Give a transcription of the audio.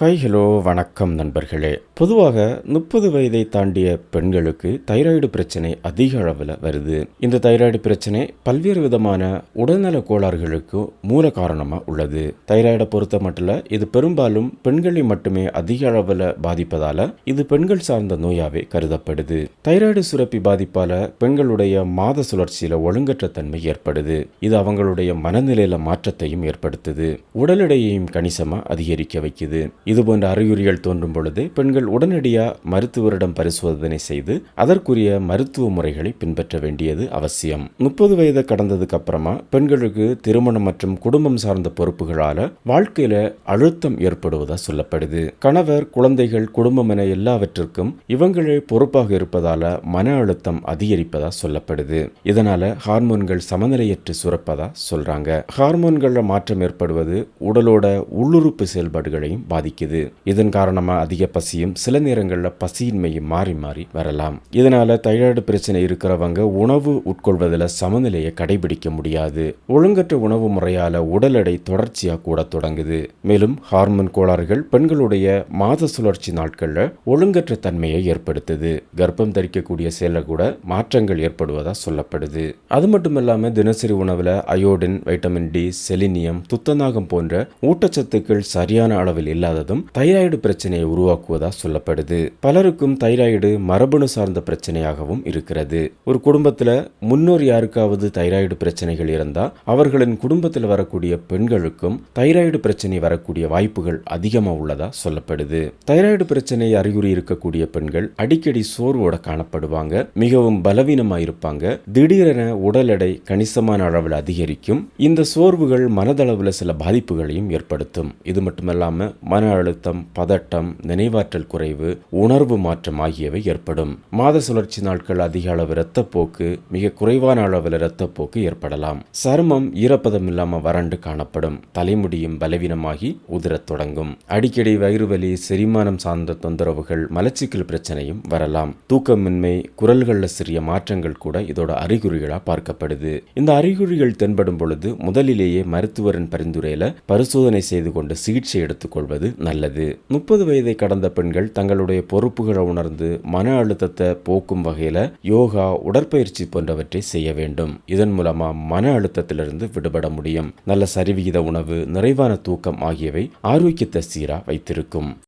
Hi hello வணக்கம் நண்பர்களே. பொதுவாக முப்பது வயதை தாண்டிய பெண்களுக்கு தைராய்டு பிரச்சனை அதிக அளவில் வருது. இந்த தைராய்டு பிரச்சனை பல்வேறு விதமான உடல்நல கோளாறுகளுக்கு மூல காரணமாக உள்ளது. தைராய்டை பொறுத்த மட்டும் இது பெரும்பாலும் பெண்களை மட்டுமே அதிக அளவில் பாதிப்பதால இது பெண்கள் சார்ந்த நோயாகவே கருதப்படுது. தைராய்டு சுரப்பி பாதிப்பால் பெண்களுடைய மாத சுழற்சியில் ஒழுங்கற்ற தன்மை ஏற்படுது. இது அவங்களுடைய மனநிலையில மாற்றத்தையும் ஏற்படுத்துது. உடல் எடையையும் கணிசமாக அதிகரிக்க வைக்குது. இது போன்ற அறிகுறிகள் தோன்றும் பொழுது பெண்கள் உடனடியாக மருத்துவரிடம் பரிசோதனை செய்து அதற்குரிய மருத்துவ முறைகளை பின்பற்ற வேண்டியது அவசியம். முப்பது வயதை கடந்ததுக்கு அப்புறமா பெண்களுக்கு திருமணம் மற்றும் குடும்பம் சார்ந்த பொறுப்புகளால வாழ்க்கையில அழுத்தம் ஏற்படுவதா சொல்லப்படுது. கணவர் குழந்தைகள் குடும்பம் என எல்லாவற்றிற்கும் இவங்களே பொறுப்பாக இருப்பதால மன அழுத்தம் அதிகரிப்பதா சொல்லப்படுது. இதனால ஹார்மோன்கள் சமநிலையற்று சுரப்பதா சொல்றாங்க. ஹார்மோன்கள்ல மாற்றம் ஏற்படுவது உடலோட உள்ளுறுப்பு செயல்பாடுகளையும் பாதிக்கும் பாதிக்குது இதன் காரணமா அதிக பசியும் சில நேரங்களில் பசியின்மையும் மாறி மாறி வரலாம். இதனால தைராய்டு பிரச்சனை இருக்கிறவங்க உணவு உட்கொள்வதில் சமநிலையை கடைபிடிக்க முடியாது. ஒழுங்கற்ற உணவு முறையால உடல் எடை தொடர்ச்சியா கூட தொடங்குது. மேலும் ஹார்மோன் கோளாறுகள் பெண்களுடைய மாத சுழற்சி நாட்களில் ஒழுங்கற்ற தன்மையை ஏற்படுத்துது. கர்ப்பம் தரிக்கக்கூடிய செயல கூட மாற்றங்கள் ஏற்படுவதா சொல்லப்படுது. அது மட்டும் இல்லாம தினசரி உணவுல அயோடின் வைட்டமின் டி செலினியம் துத்தநாகம் போன்ற ஊட்டச்சத்துக்கள் சரியான அளவில் இல்லாத இல்லாததும் தைராய்டு பிரச்சனையை உருவாக்குவதா சொல்லப்படுது. பலருக்கும் தைராய்டு மரபணு சார்ந்த பிரச்சனையாகவும் இருக்கிறது. ஒரு குடும்பத்துல முன்னோர் யாருக்காவது தைராய்டு பிரச்சனைகள் இருந்தா அவர்களின் குடும்பத்தில் வரக்கூடிய பெண்களுக்கும் தைராய்டு பிரச்சனை வரக்கூடிய வாய்ப்புகள் அதிகமாக உள்ளதா சொல்லப்படுது. தைராய்டு பிரச்சனை அறிகுறி இருக்கக்கூடிய பெண்கள் அடிக்கடி சோர்வோட காணப்படுவாங்க. மிகவும் பலவீனமா இருப்பாங்க. திடீரென உடல் எடை கணிசமான அளவில் அதிகரிக்கும். இந்த சோர்வுகள் மனதளவில் சில பாதிப்புகளையும் ஏற்படுத்தும். இது மட்டுமல்லாம மன அழுத்தம் பதட்டம் நினைவாற்றல் குறைவு உணர்வு மாற்றம் ஆகியவை ஏற்படும். மாத சுழற்சி நாட்கள் அதிக அளவு இரத்தப்போக்கு மிக குறைவான அளவில் இரத்தப்போக்கு ஏற்படலாம். சருமம் ஈரப்பதம் இல்லாம வறண்டு காணப்படும். தலைமுடியும் பலவீனமாகி உதிரத் தொடங்கும். அடிக்கடி வயிறு வலி செரிமானம் சார்ந்த தொந்தரவுகள் மலச்சிக்கல் பிரச்சனையும் வரலாம். தூக்கமின்மை குரல்களில் சிறிய மாற்றங்கள் கூட இதோட அறிகுறிகளா பார்க்கப்படுது. இந்த அறிகுறிகள் தென்படும் பொழுது முதலிலேயே மருத்துவரின் பரிந்துரையில பரிசோதனை செய்து கொண்டு சிகிச்சை எடுத்துக்கொள்வது நல்லது. முப்பது வயதை கடந்த பெண்கள் தங்களுடைய பொறுப்புகளை உணர்ந்து மன அழுத்தத்தை போக்கும் வகையில யோகா உடற்பயிற்சி போன்றவற்றை செய்ய வேண்டும். இதன் மூலமா மன அழுத்தத்திலிருந்து விடுபட முடியும். நல்ல சரிவிகித உணவு நிறைவான தூக்கம் ஆகியவை ஆரோக்கியத்தை சீரா வைத்திருக்கும்.